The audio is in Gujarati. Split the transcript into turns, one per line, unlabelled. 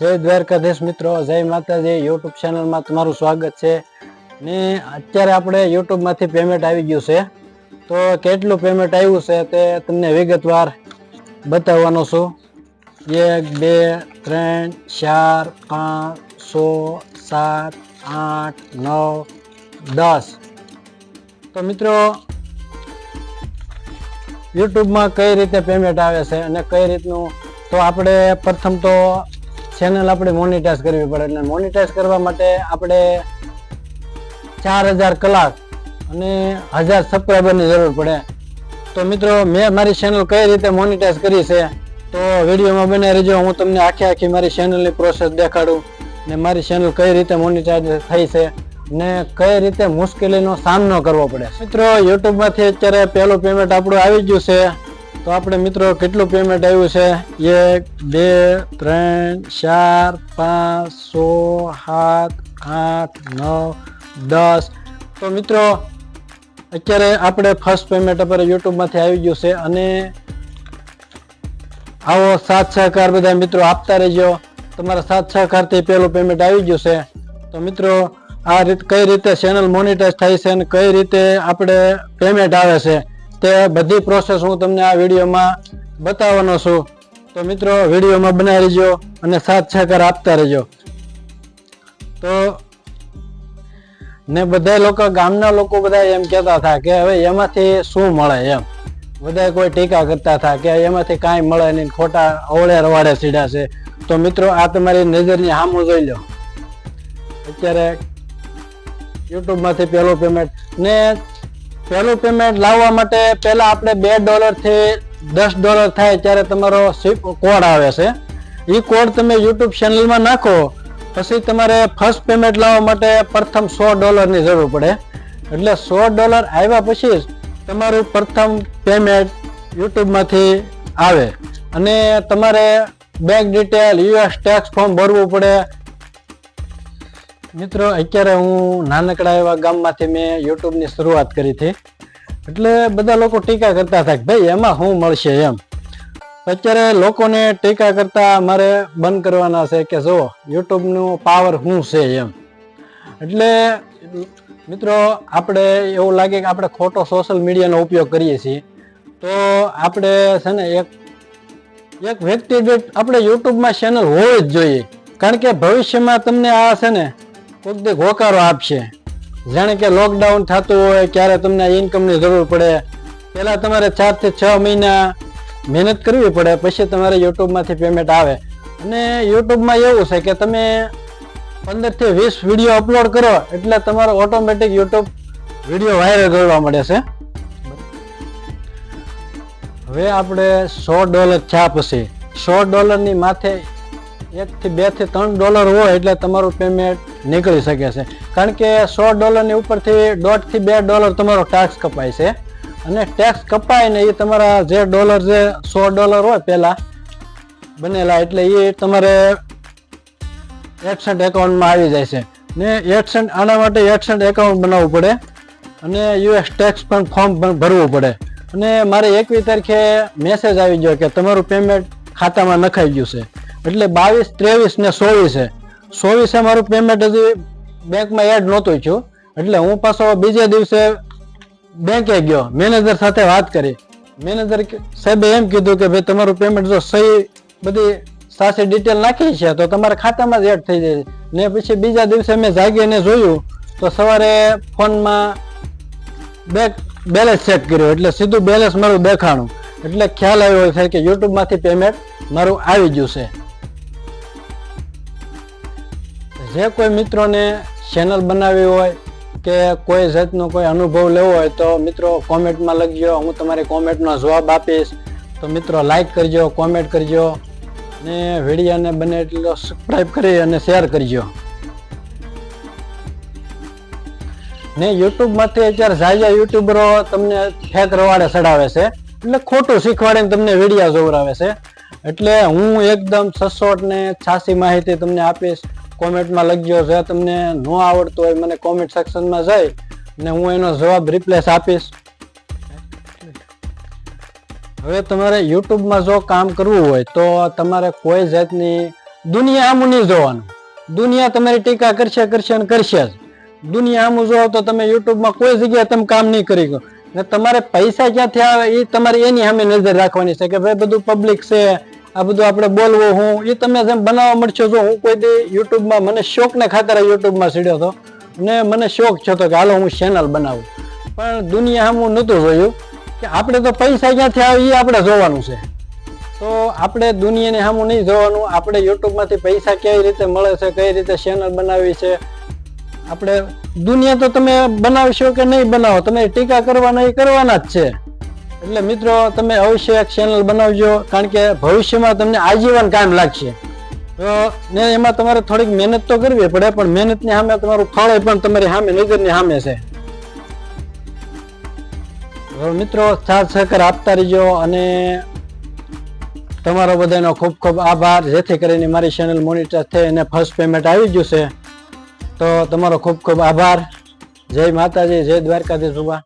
જય દ્વારકાધીશ મિત્રો, જય માતાજી. યુટ્યુબ ચેનલમાં તમારું સ્વાગત છે. ને અત્યારે આપણે યુટ્યુબમાંથી પેમેન્ટ આવી ગયું છે. તો કેટલું પેમેન્ટ આવ્યું છે તે તમને વિગતવાર બતાવવાનો છું. એક, બે, ત્રણ, ચાર, પાંચ, સો, સાત, આઠ, નવ, દસ. તો મિત્રો યુટ્યુબમાં કઈ રીતે પેમેન્ટ આવે છે અને કઈ રીતનું? તો આપણે પ્રથમ તો ચેનલ આપણે મોનિટાઈઝ કરવી પડે એટલે મોનિટાઈઝ કરવા માટે આપણે ચાર હજાર કલાક અને હજાર સબસ્ક્રાઈબરની જરૂર પડે. તો મિત્રો, મેં મારી ચેનલ કઈ રીતે મોનિટાઈઝ કરી છે, તો વિડીયોમાં બને રહેજો. હું તમને આખી આખી મારી ચેનલની પ્રોસેસ દેખાડું ને મારી ચેનલ કઈ રીતે મોનિટાઇઝ થઈ છે ને કઈ રીતે મુશ્કેલીનો સામનો કરવો પડે. મિત્રો યુટ્યુબમાંથી અત્યારે પહેલું પેમેન્ટ આપણું આવી ગયું છે. તો આપણે મિત્રો કેટલું પેમેન્ટ આવ્યું છે? એક, બે, ત્રણ, ચાર, પાંચ, સો, સાત, આઠ, નવ, દસ. તો મિત્રો, અત્યારે આપણે ફર્સ્ટ પેમેન્ટ આપણે યુટ્યુબમાંથી આવી ગયું છે અને આવો સાથ સહકાર બધા મિત્રો આપતા રહેજો. તમારા સાથ સહકારથી પહેલું પેમેન્ટ આવી ગયું છે. તો મિત્રો, આ રીત કઈ રીતે ચેનલ મોનિટાઈઝ થાય છે અને કઈ રીતે આપણે પેમેન્ટ આવે છે? તે બધી પ્રોસેસ હું તમને આ વિડીયોમાં બતાવવાનો છું. તો મિત્રો, વિડીયોમાં બનાવી લેજો અને સાથ સહકાર આપતા રહેજો. તો ને બધા લોકો, ગામના લોકો બધા એમ કહેતા હતા કે હવે એમાંથી શું મળે એમ. બધા કોઈ ટીકા કરતા હતા કે એમાંથી કાંઈ મળે નહીં, ખોટા અવળે રવાડે સીડા છે. તો મિત્રો, આ તમારી નજરની સામું જોઈ લો. અત્યારે યુટ્યુબમાંથી પહેલું પેમેન્ટ ને પહેલું પેમેન્ટ લાવવા માટે પહેલા આપણે બે ડોલરથી દસ ડોલર થાય ત્યારે તમારો કોડ આવે છે. એ કોડ તમે યુટ્યુબ ચેનલમાં નાખો, પછી તમારે ફર્સ્ટ પેમેન્ટ લાવવા માટે પ્રથમ સો ડોલરની જરૂર પડે. એટલે સો ડોલર આવ્યા પછી તમારું પ્રથમ પેમેન્ટ યુટ્યુબમાંથી આવે. અને તમારે bank detail US tax form ભરવું પડે. મિત્રો, અત્યારે હું નાનકડા એવા ગામમાંથી મેં યુટ્યુબની શરૂઆત કરી હતી. એટલે બધા લોકો ટીકા કરતા હતા કે ભાઈ, એમાં શું મળશે એમ? અત્યારે લોકોને ટીકા કરતા મારે બંધ કરવાના છે કે જો યુટ્યુબનું પાવર શું છે એમ. એટલે, મિત્રો, આપણે એવું લાગે કે આપણે ખોટો સોશિયલ મીડિયાનો ઉપયોગ કરીએ છીએ. તો આપણે છે ને એક એક વ્યક્તિ આપણે યુટ્યુબમાં ચેનલ હોવી જ જોઈએ. કારણ કે ભવિષ્યમાં તમને આ છે ને કોઈક હોકારો આપશે. જાણે કે લોકડાઉન થતું હોય, ક્યારે તમને ઇન્કમની જરૂર પડે. પહેલાં તમારે ચારથી છ મહિના મહેનત કરવી પડે, પછી તમારે યુટ્યુબમાંથી પેમેન્ટ આવે. અને યુટ્યુબમાં એવું છે કે તમે પંદરથી વીસ વીડિયો અપલોડ કરો, એટલે તમારો ઓટોમેટિક યુટ્યુબ વીડિયો વાયરલ કરવા મળે છે. હવે આપણે સો ડોલર થયા પછી સો ડોલરની માથે એકથી બેથી ત્રણ ડોલર હોય એટલે તમારું પેમેન્ટ નીકળી શકે છે. કારણ કે સો ડોલરની ઉપરથી દોઢથી બે ડોલર તમારો ટેક્સ કપાય છે. અને ટેક્સ કપાયને એ તમારા જે ડોલર જે સો ડોલર હોય પહેલા બનેલા એટલે એ તમારે એડસન્ટ એકાઉન્ટમાં આવી જાય છે. ને એડસન્ટ આના માટે એડસન્ટ એકાઉન્ટ બનાવવું પડે અને યુએસ ટેક્સ પણ ફોર્મ પણ ભરવું પડે. અને મારે એકવીસ તારીખે મેસેજ આવી ગયો કે તમારું પેમેન્ટ ખાતામાં નખાઈ ગયું છે. એટલે બાવીસ, ત્રેવીસ ને ચોવીસે. ચોવીસે મારું પેમેન્ટ હજી બેંકમાં એડ નહોતું થયું. એટલે હું પાછો બીજે દિવસે બેંકે ગયો. મેનેજર સાથે વાત કરી. મેનેજર સાહેબે એમ કીધું કે ભાઈ, તમારું પેમેન્ટ જો સહી બધી સાચી ડિટેલ નાખી છે, તો તમારા ખાતામાં જ એડ થઈ જાય ને પછી બીજા દિવસે મેં જાગીને જોયું, તો સવારે ફોનમાં બેક બેલેન્સ ચેક કર્યો. એટલે સીધું બેલેન્સ મારું દેખાણું. એટલે ખ્યાલ આવ્યો છે કે યુટ્યુબમાંથી પેમેન્ટ મારું આવી ગયું છે. જે કોઈ મિત્રોને ચેનલ બનાવવી હોય કે કોઈ જાતનો કોઈ અનુભવ લેવો હોય તો મિત્રો કોમેન્ટમાં લખજો. હું તમારી કોમેન્ટનો જવાબ આપીશ. તો મિત્રો લાઈક કરજો કોમેન્ટ કરજો ને વિડીયોને બને એટલો સબસ્ક્રાઈબ કરી અને શેર કરજો. ને યુટ્યુબમાંથી અત્યારે જાજા યુટ્યુબરો તમને ફેક રવાડે ચડાવે છે. એટલે ખોટું શીખવાડીને તમને વીડિયો જોવરાવે છે. એટલે હું એકદમ સસોટ ને છાસી માહિતી તમને આપીશ. કોમેન્ટમાં લખજો જે તમને ન આવડતું હોય, મને કોમેન્ટ સેક્શનમાં જઈ ને હું એનો જવાબ રિપ્લેસ આપીશ. હવે તમારે યુટ્યુબમાં જો કામ કરવું હોય, તો તમારે કોઈ જાતની દુનિયા આમું નહીં જોવાનું. દુનિયા તમારી ટીકા કરશે કરશે અને કરશે જ. દુનિયા આમું જોવો તો તમે યુટ્યુબમાં કોઈ જગ્યાએ તમે કામ નહીં કરી શકો. ને તમારે પૈસા ક્યાંથી આવે એ તમારે એની સામે નજર રાખવાની છે કે ભાઈ, બધું પબ્લિક છે આ બધું આપણે બોલવું હું એ તમે જેમ બનાવવા મળશો છો હું કોઈ દી યુટ્યુબમાં મને શોખને ખાતર યુટ્યુબમાં સીડ્યો હતો. ને મને શોખ છે કે હાલો હું ચેનલ બનાવું. પણ દુનિયા સામું નહોતું જોયું કે આપણે તો પૈસા ક્યાંથી આવે એ આપણે જોવાનું છે. તો આપણે દુનિયાને સામું નહીં જોવાનું, આપણે યુટ્યુબમાંથી પૈસા કેવી રીતે મળે છે, કઈ રીતે ચેનલ બનાવી છે. આપણે દુનિયા તો તમે બનાવશો કે નહીં બનાવો, તમે ટીકા કરવાના, એ કરવાના જ છે. એટલે મિત્રો, તમે અવશ્ય એક ચેનલ બનાવજો, કારણ કે ભવિષ્યમાં તમને આજીવન કામ લાગશે. તો ને એમાં તમારે થોડીક મહેનત તો કરવી પડે, પણ મહેનતની સામે તમારું ફળ પણ તમારી સામે, નજરની સામે છે. મિત્રો, સાથ સહકાર આપતા રહીજો અને તમારો બધાનો ખૂબ ખૂબ આભાર. જેથી કરીને મારી ચેનલ મોનિટર થઈ અને ફર્સ્ટ પેમેન્ટ આવી ગયું છે તો તમારો ખૂબ ખૂબ આભાર. જય માતાજી, જય દ્વારકાધીશ ઊભા.